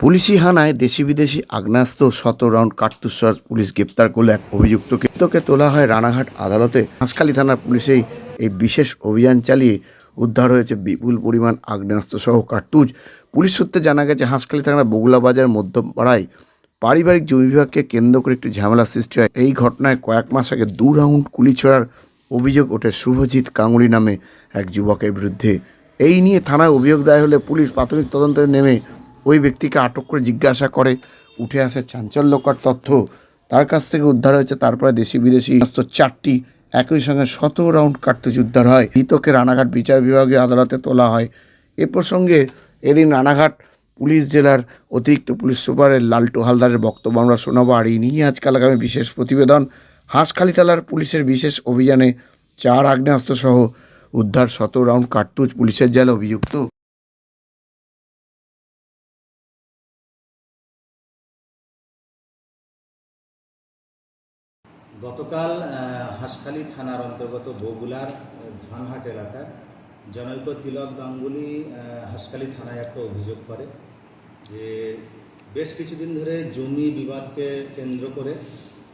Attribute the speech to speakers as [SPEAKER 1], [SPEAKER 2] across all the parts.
[SPEAKER 1] পুলিশি হানায় দেশি বিদেশি আগ্নেয়াস্ত্র শত রাউন্ড কার্তুজ সহ পুলিশ গ্রেপ্তার করলে এক অভিযুক্তকে তোকে তোলা হয় রানাঘাট আদালতে। হাঁসখালী থানার পুলিশেই এই বিশেষ অভিযান চালিয়ে উদ্ধার হয়েছে বিপুল পরিমাণ আগ্নেয়াস্ত্র সহ কার্তুজ পুলিশ সূত্রে জানা গেছে, হাঁসখালী থানার বগুলা বাজার মধ্যপাড়ায় পারিবারিক জমি বিভাগকে কেন্দ্র করে একটি ঝামেলা সৃষ্টি হয়। এই ঘটনায় কয়েক মাস আগে দু রাউন্ড গুলি ছোড়ার অভিযোগ ওঠে শুভজিৎ গাঙ্গুলি নামে এক যুবকের বিরুদ্ধে। এই নিয়ে থানায় অভিযোগ দায়ের হলে পুলিশ প্রাথমিক তদন্তে নেমে ওই ব্যক্তিকে আটক করে জিজ্ঞাসা করে, উঠে আসে চাঞ্চল্যকর তথ্য। তার কাছ থেকে উদ্ধার হয়েছে, তারপরে দেশি বিদেশি চারটি একই সঙ্গে শত রাউন্ড কার্তুজ উদ্ধার হয়। ধৃতকে রানাঘাট বিচার বিভাগে আদালতে তোলা হয়। এ প্রসঙ্গে এদিন রানাঘাট পুলিশ জেলার অতিরিক্ত পুলিশ সুপারের লালটু হালদারের বক্তব্য আমরা শোনাবো। আর এই নিয়ে আজকাল আগামী বিশেষ প্রতিবেদন। হাঁসখালি থানার পুলিশের বিশেষ অভিযানে চার আগ্নেয়াস্ত্র সহ উদ্ধার শত রাউন্ড কার্তুজ পুলিশের জেলে অভিযুক্ত।
[SPEAKER 2] গতকাল হাঁসখালী থানার অন্তর্গত বগুলার ধানহাট এলাকার জনৈক তিলক গাঙ্গুলি হাঁসখালী থানায় একটা অভিযোগ করে যে বেশ কিছুদিন ধরে জমি বিবাদকে কেন্দ্র করে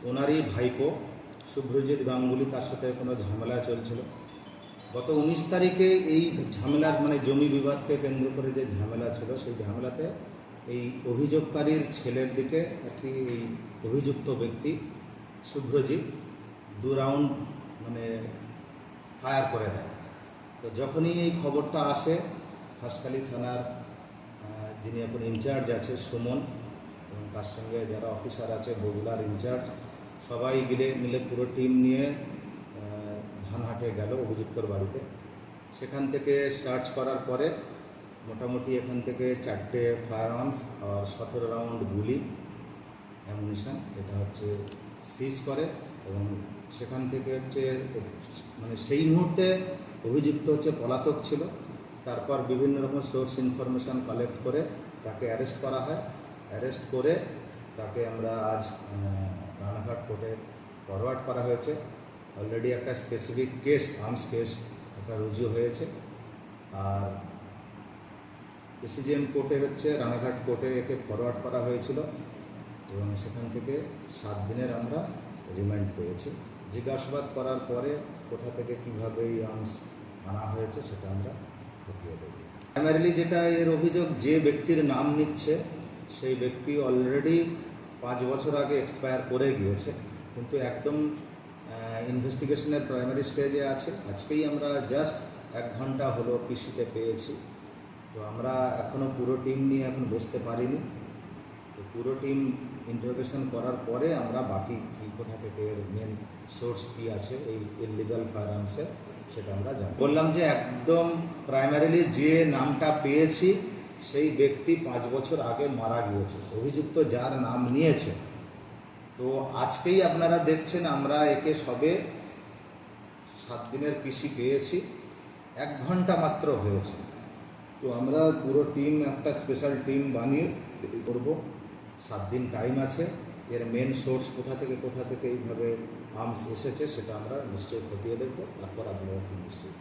[SPEAKER 2] ওনারই ভাইপো শুভ্রজিৎ গাঙ্গুলি তার সাথে কোনো ঝামেলা চলছিল। গত উনিশ তারিখে এই ঝামেলার মানে জমি বিবাদকে কেন্দ্র করে যে ঝামেলা ছিল, সেই ঝামেলাতে এই অভিযোগকারীর ছেলের দিকে একটি অভিযুক্ত ব্যক্তি শুভ্রজিৎ দু রাউন্ড মানে ফায়ার করে দেয়। তো যখনই এই খবরটা আসে, হাসখালি থানার যিনি এখন ইনচার্জ আছে, সুমন, এবং তার সঙ্গে যারা অফিসার আছে, বগুলার ইনচার্জ সবাই মিলে মিলে পুরো টিম নিয়ে ধানহাটে গেল অভিযুক্তর বাড়িতে। সেখান থেকে সার্চ করার পরে মোটামুটি এখান থেকে চারটে ফায়ার আর্মস আর সতেরো রাউন্ড গুলি অ্যামুনিশন এটা হচ্ছে সিজ করে এবং সেখান থেকে হচ্ছে মানে সেই মুহূর্তে অভিযুক্ত হচ্ছে পলাতক ছিল। তারপর বিভিন্ন রকম সোর্স ইনফরমেশান কালেক্ট করে তাকে অ্যারেস্ট করা হয়। অ্যারেস্ট করে তাকে আমরা আজ রানাঘাট কোর্টে ফরওয়ার্ড করা হয়েছে। অলরেডি একটা স্পেসিফিক কেস আর্মস কেস একটা রুজু হয়েছে। আর এসিজিএম কোর্টে হচ্ছে, রানাঘাট কোর্টে একে ফরওয়ার্ড করা হয়েছিল। এবং সেখান থেকে সাত দিনের আমরা রিমান্ড পেয়েছি। জিজ্ঞাসাবাদ করার পরে কোথা থেকে কীভাবে এই আর্মস আনা হয়েছে সেটা আমরা খতিয়ে দেব। প্রাইমারিলি যেটা এর অভিযোগ, যে ব্যক্তির নাম নিচ্ছে, সেই ব্যক্তি অলরেডি পাঁচ বছর আগে এক্সপায়ার করে গিয়েছে, কিন্তু একদম ইনভেস্টিগেশনের প্রাইমারি স্টেজে আছে। আজকেই আমরা জাস্ট এক ঘণ্টা হলো পিসিতে পেয়েছি। তো আমরা এখনও পুরো টিম নিয়ে এখন বসতে পারিনি। তো পুরো টিম ইন্টারোগেশন করার পরে আমরা বাকি কী কোথা থেকে এর মেন সোর্স কী আছে এই ইলিগাল ফায়ারআর্মসের সেটা আমরা জানি বললাম যে একদম প্রাইমারিলি যে নামটা পেয়েছি, সেই ব্যক্তি পাঁচ বছর আগে মারা গিয়েছে। অভিযুক্ত যার নাম নিয়েছে। তো আজকেই আপনারা দেখছেন আমরা একে সবে সাত দিনের পিসি পেয়েছি, এক ঘণ্টা মাত্র হয়েছে। তো আমরা পুরো টিম একটা স্পেশাল টিম বানিয়ে করব। সাত দিন টাইম আছে। এর মেন সোর্স কোথা থেকে কোথা থেকে এইভাবে আর্মস এসেছে সেটা আমরা নিশ্চয়ই খতিয়ে দেখব। তারপর আপনারা নিশ্চয়ই